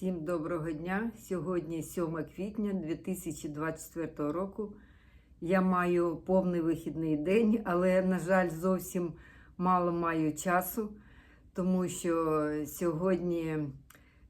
Всім доброго дня. Сьогодні 7 квітня 2024 року. Я маю повний вихідний день, але, на жаль, зовсім мало маю часу, тому що сьогодні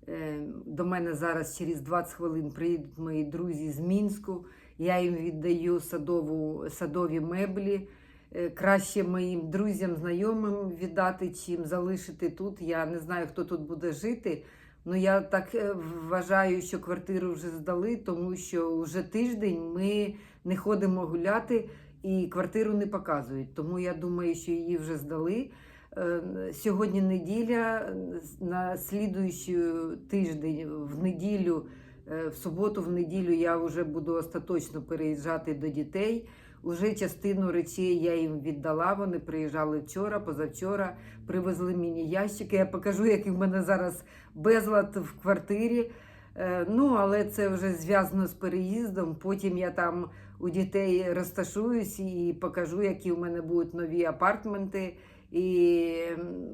е, до мене зараз через 20 хвилин приїдуть мої друзі з Мінську. Я їм віддаю садову, садові меблі. Е, Краще моїм друзям, знайомим віддати, чим залишити тут. Я не знаю, хто тут буде жити. Ну, я так е, вважаю, що квартиру вже здали, тому що вже тиждень ми не ходимо гуляти і квартиру не показують. Тому я думаю, що її вже здали. Е, Сьогодні неділя, на слідуючий тиждень, в неділю, е, в суботу, в неділю я вже буду остаточно переїжджати до дітей. Уже частину речей я їм віддала. Вони приїжджали вчора, позавчора, привезли мені ящики. Я покажу, який в мене зараз безлад в квартирі. Е, Ну, але це вже зв'язано з переїздом. Потім я там у дітей розташуюсь і покажу, які в мене будуть нові апартменти. І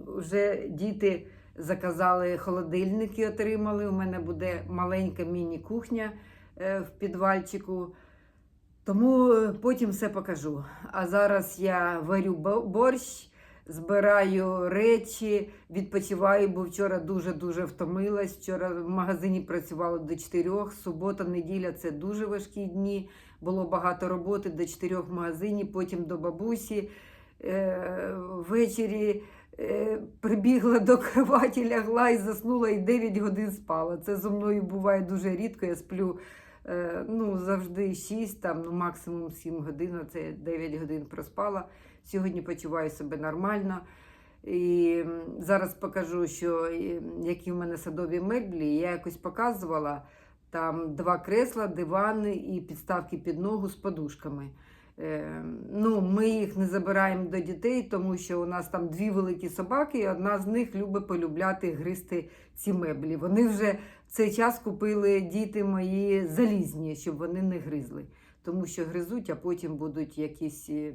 вже діти заказали холодильники, отримали. У мене буде маленька міні-кухня е, в підвальчику. Тому е, потім все покажу. А зараз я варю борщ, збираю речі, відпочиваю, бо вчора дуже-дуже втомилась. Вчора в магазині працювала до 4, субота, неділя це дуже важкі дні. Було багато роботи до 4 в магазині, потім до бабусі. Е, ввечері е, прибігла до кроваті, лягла і заснула, і 9 годин спала. Це зо мною буває дуже рідко. Я сплю ну, завжди 6, там, ну, максимум 7 годин, це 9 годин проспала. Сьогодні почуваю себе нормально. І зараз покажу, що е, які в мене садові меблі. Я якось показувала там два кресла, дивани і підставки під ногу з подушками. Е, ну, ми їх не забираємо до дітей, тому що у нас там дві великі собаки, і одна з них любить полюбляти гризти ці меблі. Вони вже в цей час купили діти мої залізні, щоб вони не гризли. Тому що гризуть, а потім будуть якісь е,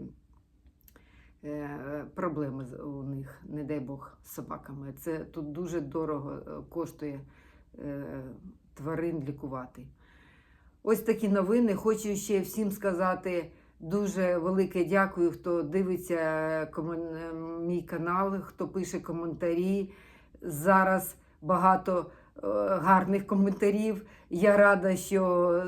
е, проблеми у них, не дай Бог, з собаками. Це тут дуже дорого е, коштує тварин лікувати. Ось такі новини. Хочу ще всім сказати дуже велике дякую, хто дивиться комен- е, мій канал, хто пише коментарі. Зараз багато е, гарних коментарів. Я рада, що е,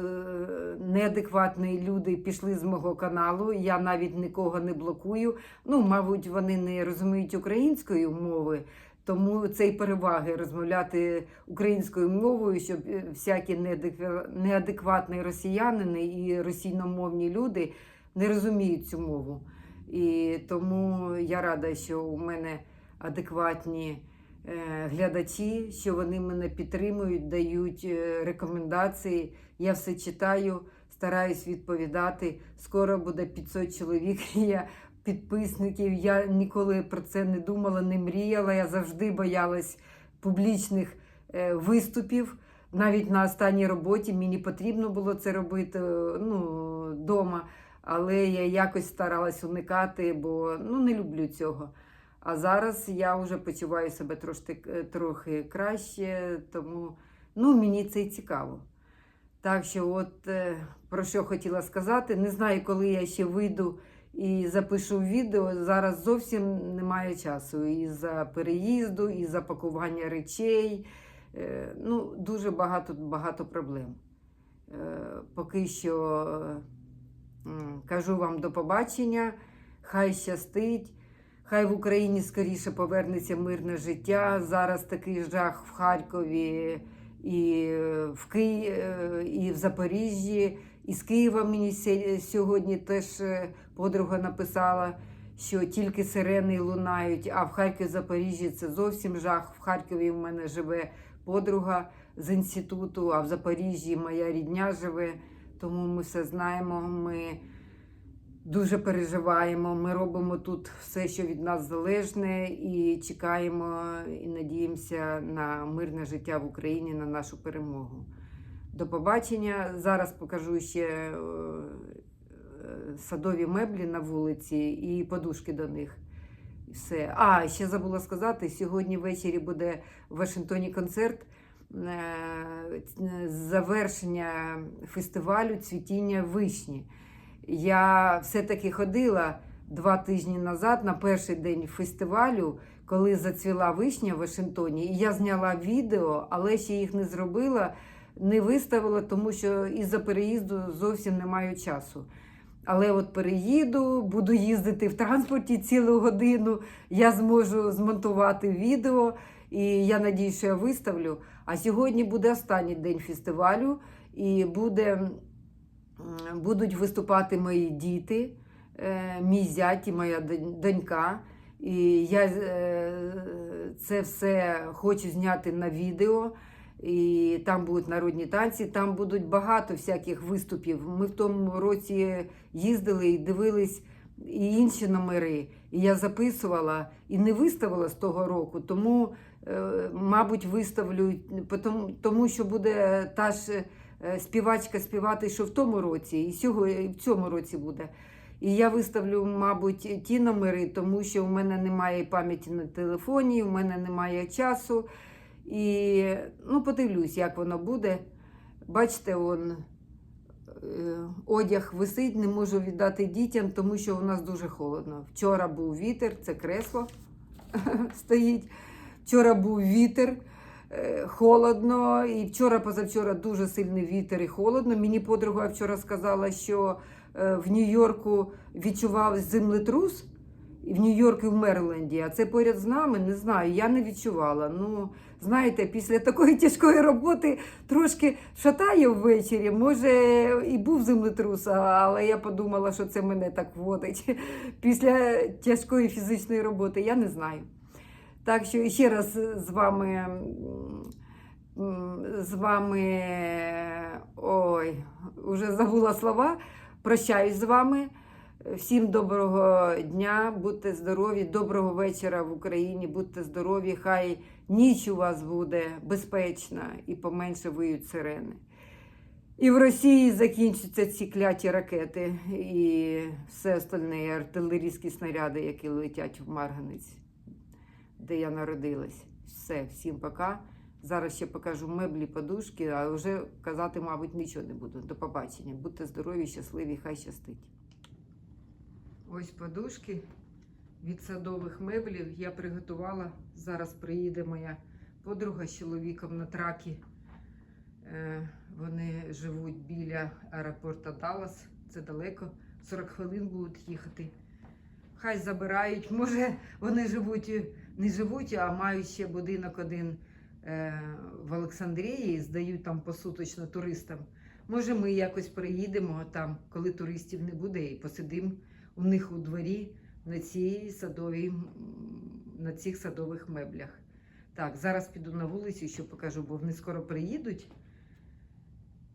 неадекватні люди пішли з мого каналу. Я навіть нікого не блокую. Ну, мабуть, вони не розуміють української мови. Тому це й переваги розмовляти українською мовою, щоб е, всякі неадекватні росіянини і російномовні люди не розуміють цю мову. І тому я рада, що у мене адекватні е, глядачі, що вони мене підтримують, дають е, рекомендації. Я все читаю, стараюсь відповідати. Скоро буде 500 чоловік. Я підписників. Я ніколи про це не думала, не мріяла. Я завжди боялась публічних е, виступів. Навіть на останній роботі мені потрібно було це робити ну, вдома, але я якось старалась уникати, бо ну, не люблю цього. А зараз я вже почуваю себе трошки, е, трохи краще, тому ну, мені це й цікаво. Так що, от е, про що хотіла сказати, не знаю, коли я ще вийду і запишу відео. Зараз зовсім немає часу і за переїзду, і за пакування речей. Е, Ну, дуже багато, багато проблем. Поки що кажу вам до побачення. Хай щастить. Хай в Україні скоріше повернеться мирне життя. Зараз такий жах в Харкові і в Ки... і в Запоріжжі. І з Києва мені сьогодні теж е, подруга написала, що тільки сирени лунають, а в Харкові Запоріжжі це зовсім жах. В Харкові в мене живе подруга з інституту, а в Запоріжжі моя рідня живе. Тому ми все знаємо. Ми дуже переживаємо. Ми робимо тут все, що від нас залежне, і чекаємо і надіємося на мирне життя в Україні, на нашу перемогу. До побачення. Зараз покажу ще е, садові меблі на вулиці і подушки до них. Все. А, ще забула сказати: сьогодні ввечері буде в Вашингтоні концерт завершення фестивалю цвітіння вишні. Я все-таки ходила два тижні назад на перший день фестивалю, коли зацвіла вишня в Вашингтоні. І я зняла відео, але ще їх не зробила, не виставила, тому що із-за переїзду зовсім не маю часу. Але от переїду, буду їздити в транспорті цілу годину, я зможу змонтувати відео, і я надію, що я виставлю. А сьогодні буде останній день фестивалю, і буде, будуть виступати мої діти, е, мій зять і моя донька. І я е, це все хочу зняти на відео. І там будуть народні танці, там будуть багато всяких виступів. Ми в тому році їздили і дивились і інші номери. І я записувала і не виставила з того року, тому, е, мабуть, виставлю, тому, що буде та ж е, співачка співати, що в тому році, і сьогодні, в цьому році буде. І я виставлю, мабуть, ті номери, тому що в мене немає пам'яті на телефоні, в мене немає часу. І ну, подивлюсь, як воно буде. Бачите, он, е, одяг висить, не можу віддати дітям, тому що у нас дуже холодно. Вчора був вітер, це кресло стоїть. Вчора був вітер, е, холодно. І вчора, позавчора дуже сильний вітер і холодно. Мені подруга вчора сказала, що е, в Нью-Йорку відчував землетрус. І в Нью-Йорку і в Мерленді, а це поряд з нами, не знаю, я не відчувала. Ну, знаєте, після такої тяжкої роботи трошки шатає ввечері. Може, і був землетрус, але я подумала, що це мене так вводить після тяжкої фізичної роботи. Я не знаю. Так що ще раз з вами. З вами ой, уже забула слова. Прощаюсь з вами. Всім доброго дня, будьте здорові, доброго вечора в Україні, будьте здорові. Хай ніч у вас буде безпечна і поменше виють сирени. І в Росії закінчаться ці кляті ракети і все остальне, артилерійські снаряди, які летять в Марганець, де я народилась. Все, всім пока. Зараз ще покажу меблі, подушки, а вже казати, мабуть, нічого не буду. До побачення. Будьте здорові, щасливі, хай щастить. Ось подушки від садових меблів я приготувала. Зараз приїде моя подруга з чоловіком на тракі. Е, Вони живуть біля аеропорту Даллас. Це далеко. 40 хвилин будуть їхати. Хай забирають. Може, вони живуть, не живуть, а мають ще будинок один е, в Олександрії, здають там посуточно туристам. Може, ми якось приїдемо там, коли туристів не буде, і посидимо у них у дворі на цій садовій, на цих садових меблях. Так, зараз піду на вулицю, що покажу, бо вони скоро приїдуть.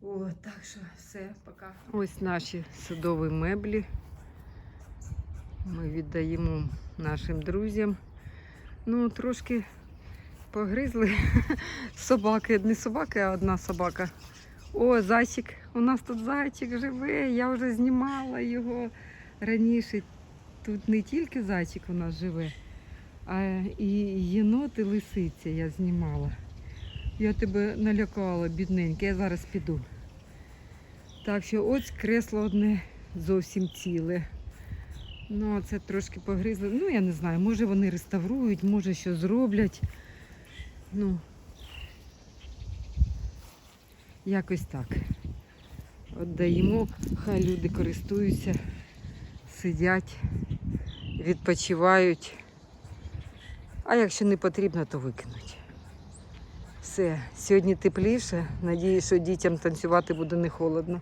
О, так що все, пока. Ось наші садові меблі. Ми віддаємо нашим друзям. Ну, трошки погризли собаки. Не собаки, а одна собака. О, зайчик. У нас тут зайчик живе. Я вже знімала його раніше. Тут не тільки зайчик у нас живе, а і єнот і лисиця я знімала. Я тебе налякала, бідненька, я зараз піду. Так що ось кресло одне зовсім ціле. Ну, це трошки погризли. Ну, я не знаю, може вони реставрують, може що зроблять. Ну, якось так. Отдаємо, хай люди користуються, сидять, відпочивають. А якщо не потрібно, то викинуть. Все, сьогодні тепліше. Надіюсь, що дітям танцювати буде не холодно.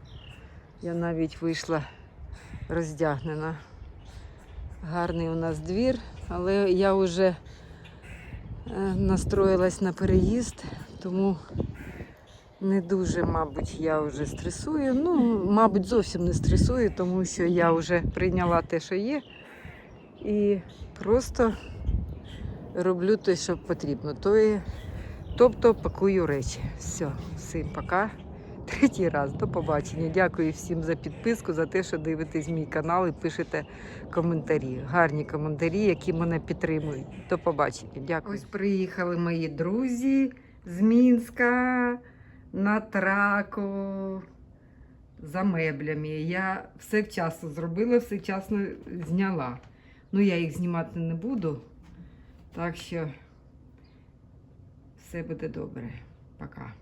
Я навіть вийшла роздягнена. Гарний у нас двір, але я вже е, настроїлась на переїзд, тому не дуже, мабуть, я вже стресую. Ну, мабуть, зовсім не стресую, тому що я вже прийняла те, що є, і просто роблю те, що потрібно. То Тобто пакую речі. Все, всім пока. Третій раз. До побачення. Дякую всім за підписку, за те, що дивитесь мій канал і пишете коментарі. Гарні коментарі, які мене підтримують. До побачення. Дякую. Ось приїхали мої друзі з Мінська на траку за меблями. Я все вчасно зробила, все вчасно зняла. Ну, я їх знімати не буду. Так що все буде добре. Пока.